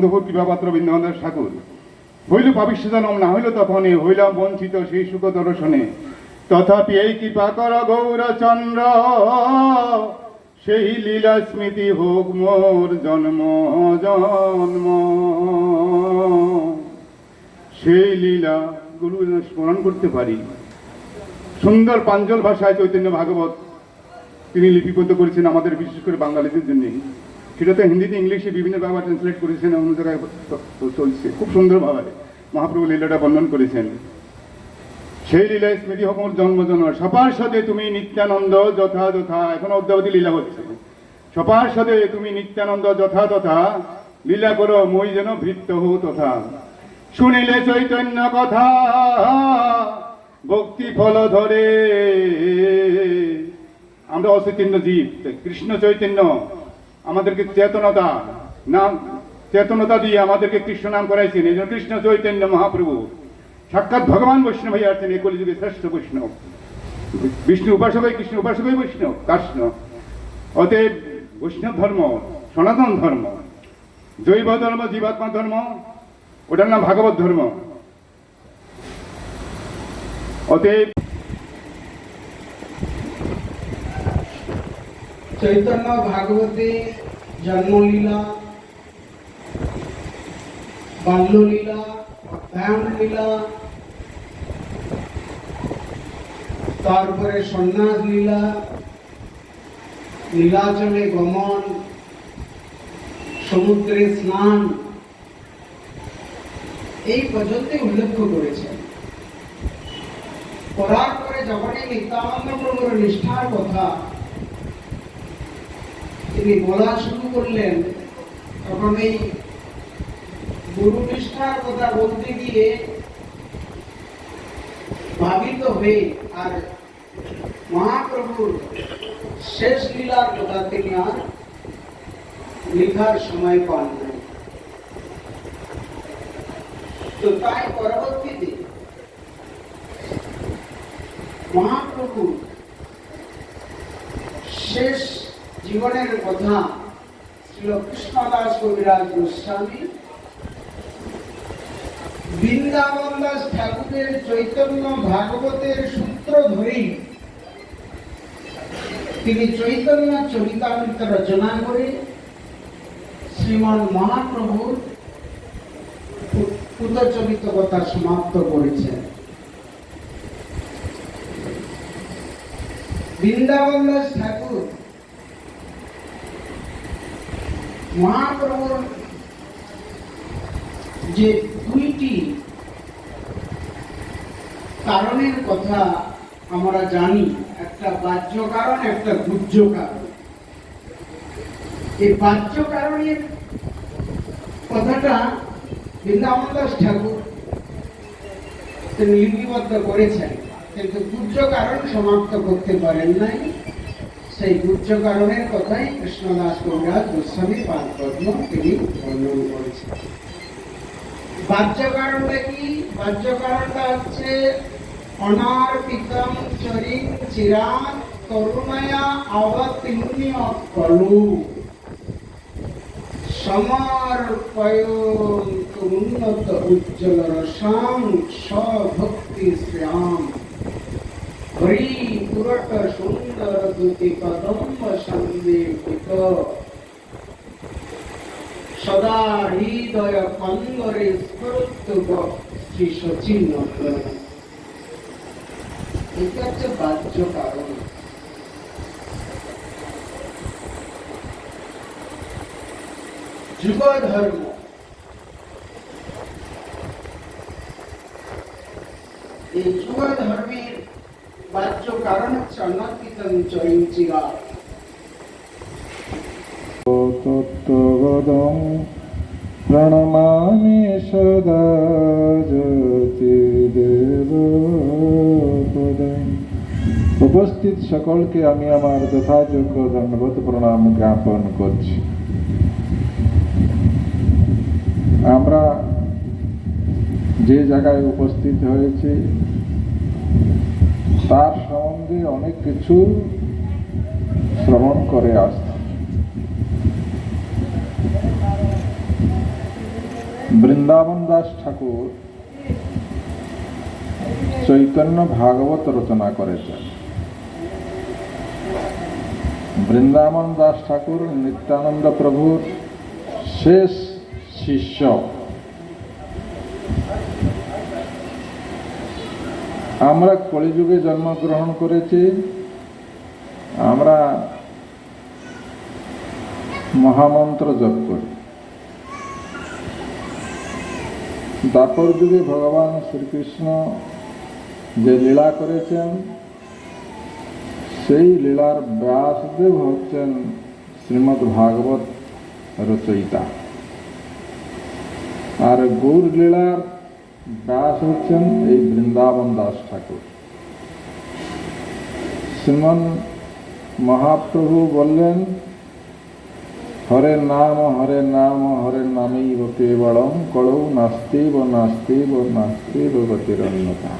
নিত্যানন্দপুর কৃপাপাত্র বৃন্দাবন্দ ঠাকুর হইল পাবিষ্য জনম না হইল তখনই হইলাম বঞ্চিত সেই সুখ দর্শনে। তথাপি এই কৃপা কর গৌরচন্দ্র, সেই লীলা স্মৃতি হোক মোর জন্ম জন্ম। সেই লীলা গুরু স্মরণ করতে পারি। সুন্দর পাঞ্জল ভাষায় চৈতন্য ভাগবত তিনি লিপিবদ্ধ করেছেন আমাদের বিশেষ করে বাঙালিদের জন্য সেটা তো হিন্দিতে ইংলিশে বিভিন্ন ব্যবহার ট্রান্সলেট করেছেন, অন্য জায়গায় চলছে। খুব সুন্দরভাবে মহাপ্রভু লীলাটা বর্ণন করেছেন। সেই লীলায় স্মৃতি হকমর জন্মজন সপার সাথে তুমি নিত্যানন্দ যথা যথা। এখন অদ্যাবধি লীলা হচ্ছে। সপার সাথে তুমি নিত্যানন্দ যথা তথা। লীলা করো, মই যেন ভৃত্য হো তথা। শুনিলে চৈতন্য কথা। ভক্তি ফল ধরে। আমরা অচৈতন্য জীব। কৃষ্ণ চৈতন্য। আমাদেরকে চেতনতা নাম, চেতনতা দিয়ে আমাদেরকে কৃষ্ণ নাম করাইছেন। এই জন্য কৃষ্ণ চৈতন্য মহাপ্রভু। সাক্ষাৎ ভগবান বৈষ্ণব হয়ে আছেন এই কলিযুগে শ্রেষ্ঠ বৈষ্ণব। বিষ্ণু উপাসক হয় কৃষ্ণ উপাসক হয় বৈষ্ণব কৃষ্ণ অতএব বৈষ্ণব ধর্ম, সনাতন ধর্ম, জৈব ধর্ম, জীবাত্মা ধর্ম, ওটার নাম ভাগবত ধর্ম। অতএব চৈতন্য ভাগবতে জন্মলীলা বাল্যলীলা অধ্যায়ন লীলা তারপরে সন্ন্যাস লীলা নীলাচলে গমন, সমুদ্রে স্নান, এই পর্যন্ত উল্লেখ করেছেন। করার পরে যখন এই নিত্যানন্দ প্রভুর নিষ্ঠার কথা তিনি বলা শুরু করলেন তখন এই গুরু নিষ্ঠার কথা বলতে গিয়ে ভাবিত হয়ে আর মহাপ্রভুর শেষ লীলার কথা তিনি আর লেখার সময় পান নাই। তো তাই পরবর্তীতে মহাপ্রভু শেষ জীবনের কথা ছিল কৃষ্ণদাস কবিরাজ গোস্বামী। বৃন্দাবন দাস ঠাকুরের চৈতন্য ভাগবতের সূত্র ধরেই তিনি চৈতন্য চরিতামৃত রচনা করে শ্রীমান মহাপ্রভুর পুতচরিত কথা সমাপ্ত করেছেন। বৃন্দাবন দাস ঠাকুর মহাপ্রভুর যে দুইটি কারণের কথা আমরা জানি, একটা বাহ্য কারণ, একটা গুহ্য কারণ। এই বাহ্য কারণের কথাটা বৃন্দাবন দাস ঠাকুর তিনি লিপিবদ্ধ করেছেন, কিন্তু গুহ্য কারণ সমাপ্ত করতে পারেন নাই। সেই গুহ্য কারণের কথাই কৃষ্ণদাস কবিরাজ গোস্বামী পাদ পদ্ম তিনি বর্ণন করেছেন। বাহ্য কারণটা কি? বাহ্য কারণটা হচ্ছে অনার্পিতম চরিং চিরাত করুণয়া অবতীর্ণ কলু। সমর্পয়ন্ত উন্নত উজ্জ্বল রসাং স্বভক্তি শ্যাম হরি পুরট সুন্দর দুতি কদম্ব সন্দেহিত সদা হৃদয় কন্দরে স্ফুরুত্ব শ্রী সচিন এটা হচ্ছে বাহ্য কারণ যুগ ধর্ম এই যুগ ধর্মের প্রণমামি সদা জ্যোতির্দেবপদং। উপস্থিত সকলকে আমি আমার যথাযোগ্য ধন্যবাদ প্রণাম জ্ঞাপন করছি। আমরা যে জায়গায় উপস্থিত হয়েছি, তার সম্বন্ধে অনেক কিছু শ্রবণ করে আসছি বৃন্দাবন দাস ঠাকুর চৈতন্য ভাগবত রচনা করেছেন। বৃন্দাবন দাস ঠাকুর নিত্যানন্দ প্রভুর শেষ শিষ্য। আমরা কলিযুগে জন্মগ্রহণ করেছি। আমরা মহামন্ত্র জপ করি। দাপর যুগে ভগবান শ্রীকৃষ্ণ যে লীলা করেছেন, সেই লীলার ব্যাসদেব হচ্ছেন শ্রীমদ্ ভাগবত রচয়িতা। আর গৌর লীলার ব্যাস হচ্ছেন এই বৃন্দাবন দাস ঠাকুর। শ্রীমন মহাপ্রভু বললেন, হরে নাম হরে নাম, হরে নামেই কেবলম কলৌ নাস্তিব নাস্তিব নাস্তিব গতিরন্যতা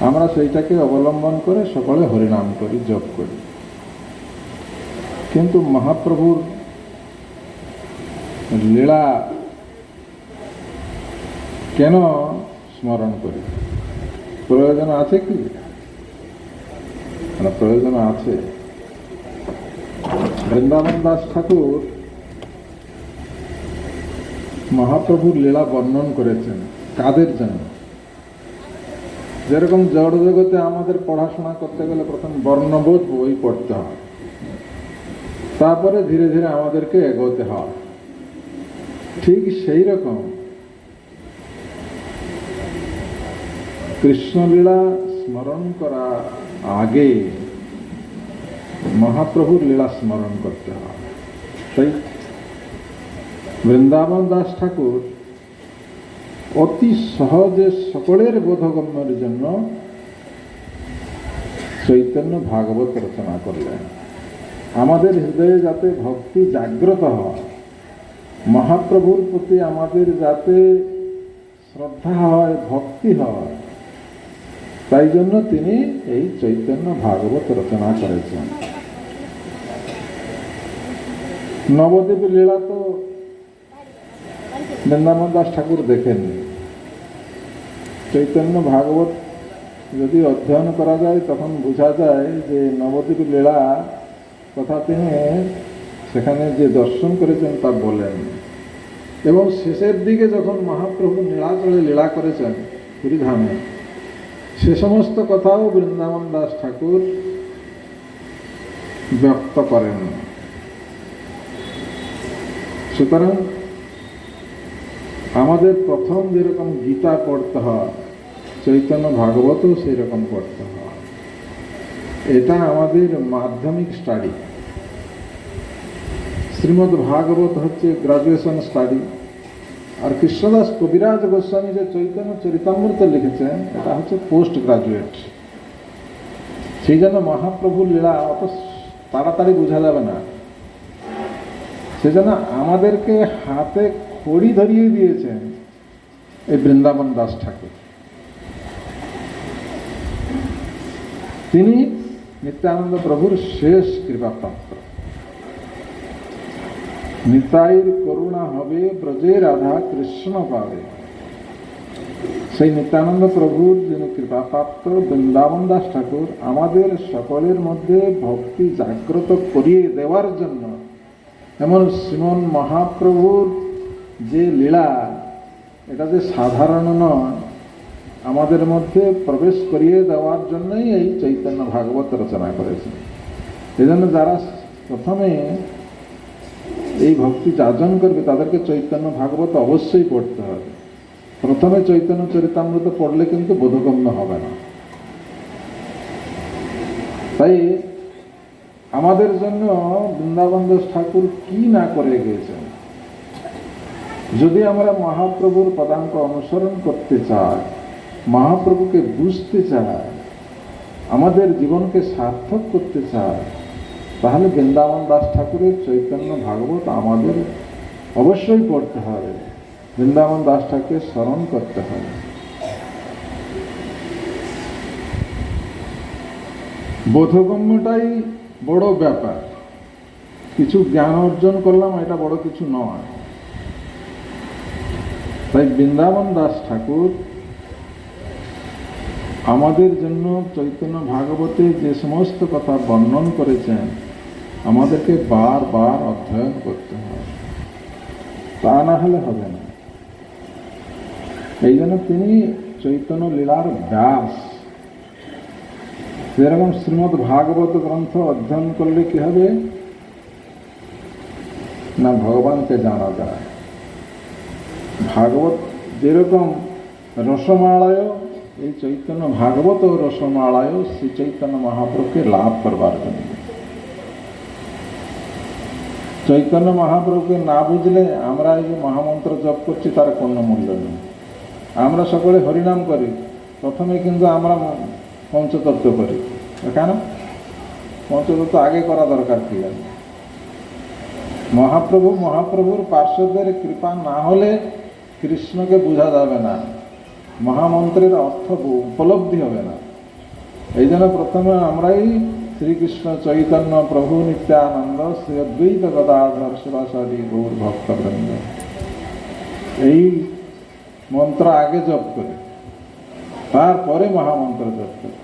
আমরা সেইটাকে অবলম্বন করে সকলে হরিনাম করি, জপ করি। কিন্তু মহাপ্রভুর লীলা কেন স্মরণ করি? প্রয়োজন আছে কি? না প্রয়োজন আছে। বৃন্দাবন দাস ঠাকুর মহাপ্রভুর লীলা বর্ণন করেছেন কাদের জন্য? যেরকম জড় জগতে আমাদের পড়াশোনা করতে গেলে প্রথম বর্ণবোধ বই পড়তে হয়। তারপরে ধীরে ধীরে আমাদেরকে এগোতে হয়। ঠিক সেই রকম কৃষ্ণলীলা স্মরণ করা আগে মহাপ্রভুর লীলা স্মরণ করতে হয়। তাই বৃন্দাবন দাস ঠাকুর অতি সহজে সকলের বোধগম্যের জন্য চৈতন্য ভাগবত রচনা করলেন। আমাদের হৃদয়ে যাতে ভক্তি জাগ্রত হয়, মহাপ্রভুর প্রতি আমাদের যাতে শ্রদ্ধা হয়, ভক্তি হয় তাই জন্য তিনি এই চৈতন্য ভাগবত রচনা করেছেন। নবদ্বীপ লীলা তো বৃন্দাবন দাস ঠাকুর দেখেননি। চৈতন্য ভাগবত যদি অধ্যয়ন করা যায়, তখন বোঝা যায় যে নবদ্বীপ লীলা কথা তিনি সেখানে যে দর্শন করেছেন তা বলেন। এবং শেষের দিকে যখন মহাপ্রভু নীলাচলে লীলা করেছেন, পুরীধামে সে সমস্ত কথাও বৃন্দাবন দাস ঠাকুর ব্যক্ত করেন। সুতরাং আমাদের প্রথম যেরকম গীতা পড়তে হয়, চৈতন্য ভাগবতও সেই রকম পড়তে হয়। এটা আমাদের মাধ্যমিক স্টাডি শ্রীমদ্ ভাগবত হচ্ছে গ্রাজুয়েশন স্টাডি আর কৃষ্ণদাস কবিরাজ গোস্বামী যে চৈতন্য চরিতামৃত লিখেছেন, এটা হচ্ছে পোস্ট গ্রাজুয়েট সেই জন্য মহাপ্রভুর লীলা অত তাড়াতাড়ি বোঝা যাবে না। সেজন্য আমাদেরকে হাতে খড়ি ধরিয়ে দিয়েছেন এই বৃন্দাবন দাস ঠাকুর। তিনি নিত্যানন্দ প্রভুর শেষ কৃপাপ্রাপ্ত নিতাইর করুণা হবে, ব্রজে রাধা কৃষ্ণ পাবে। সেই নিত্যানন্দ প্রভুর যিনি কৃপাপ্রাপ্ত বৃন্দাবন দাস ঠাকুর, আমাদের সকলের মধ্যে ভক্তি জাগ্রত করিয়ে দেওয়ার জন্য এমন শ্রীমন মহাপ্রভুর যে লীলা, এটা যে সাধারণ নয়, আমাদের মধ্যে প্রবেশ করিয়ে দেওয়ার জন্যই এই চৈতন্য ভাগবত রচনা করেছে। এই জন্য যারা প্রথমে এই ভক্তি যাজন করবে, তাদেরকে চৈতন্য ভাগবত অবশ্যই পড়তে হবে। প্রথমে চৈতন্য চরিতামৃত পড়লে কিন্তু বোধগম্য হবে না। তাই আমাদের জন্য বৃন্দাবন দাস ঠাকুর কি না করে গিয়েছেন? যদি আমরা মহাপ্রভুর পদাঙ্ক অনুসরণ করতে চাই, মহাপ্রভুকে বুঝতে চাই, আমাদের জীবনকে সার্থক করতে চাই তাহলে বৃন্দাবন দাস ঠাকুরের চৈতন্য ভাগবত আমাদের অবশ্যই পড়তে হবে। বৃন্দাবন দাস ঠাকুরের স্মরণ করতে হবে। বোধগম্যটাই বড় ব্যাপার। কিছু জ্ঞান অর্জন করলাম, এটা বড় কিছু নয়। তাই বৃন্দাবন দাস ঠাকুর আমাদের জন্য চৈতন্য ভাগবতে যে সমস্ত কথা বর্ণন করেছেন আমাদেরকে বারবার অধ্যয়ন করতে হবে তা না হলে হবে না। এই জন্য তিনি চৈতন্য লীলার ব্যাস, যেরকম শ্রীমৎ ভাগবত গ্রন্থ অধ্যয়ন করলে কি হবে? না, ভগবানকে জানা যায়। ভাগবত যেরকম রসমালয় এই চৈতন্য ভাগবত রসমালয় শ্রী চৈতন্য মহাপ্রভুকে লাভ করবার জন্য। চৈতন্য মহাপ্রভুকে না বুঝলে আমরা এই যে মহামন্ত্র জপ করছি তার কোনো মূল্য নেই। আমরা সকলে হরিনাম করি, প্রথমে কিন্তু আমরা পঞ্চতত্ত্ব করি। কেন? পঞ্চতত্ত্ব আগে করা দরকার কি আছে মহাপ্রভু, মহাপ্রভুর পার্শ্বদের কৃপা না হলে কৃষ্ণকে বোঝা যাবে না। মহামন্ত্রের অর্থ উপলব্ধি হবে না। এই জন্য প্রথমে আমরাই শ্রীকৃষ্ণ চৈতন্য প্রভু নিত্যানন্দ শ্রী অদ্বৈত গদাধর শিবাসাদি গৌর ভক্তবৃন্দ। এই মন্ত্র আগে জপ করে, তারপরে মহামন্ত্র জপ করে।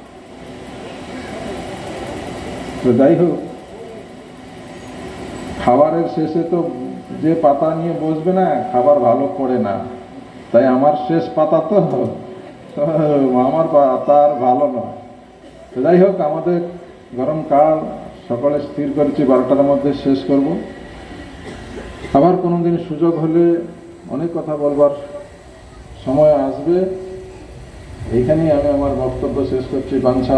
তো যাই হোক, খাবারের শেষে তো যে পাতা নিয়ে বসবে না, খাবার ভালো পড়ে না। তাই আমার শেষ পাতা তো আমার পাতা আর ভালো নয়। তো যাই হোক, আমাদের গরমকাল সকালে স্থির করেছি, বারোটার মধ্যে শেষ করব। আবার কোনো দিন সুযোগ হলে অনেক কথা বলবার সময় আসবে। এইখানেই আমি আমার বক্তব্য শেষ করছি। বাঞ্ছা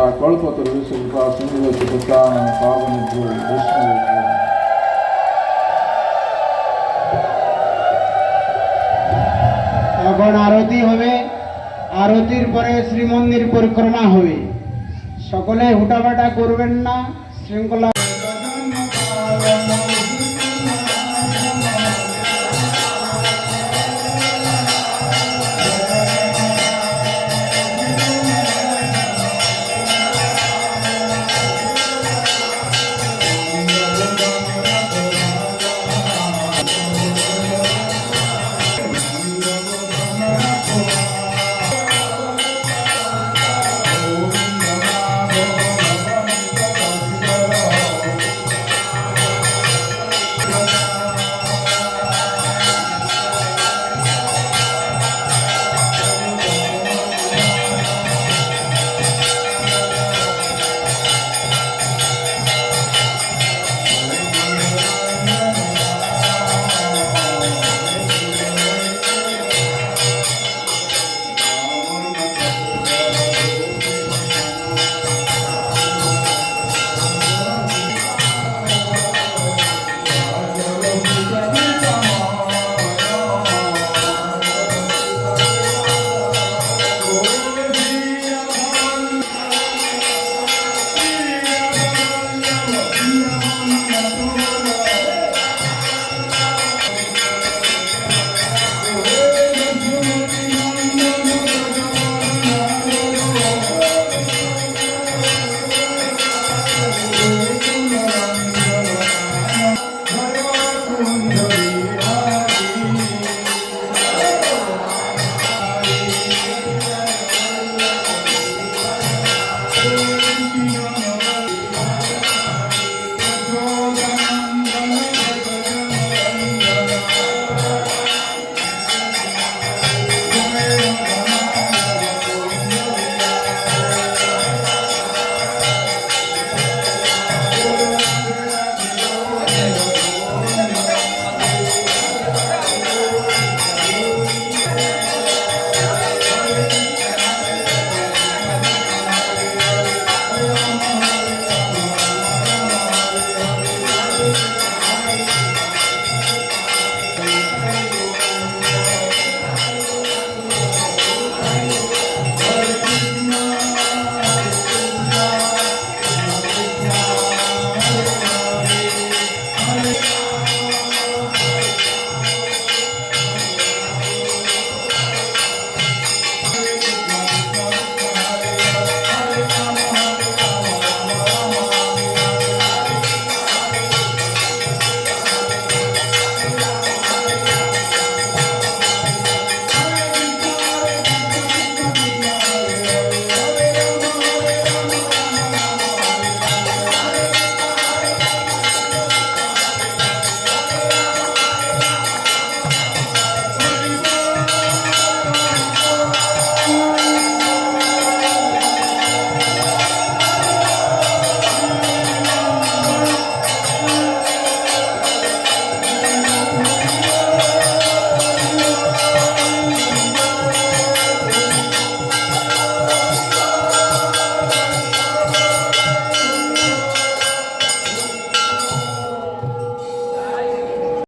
বৈষ্ণব এখন আরতি হবে। আরতির পরে শ্রীমন্দির পরিক্রমা হবে। সকলে হুটাপাটা করবেন না শৃঙ্খলা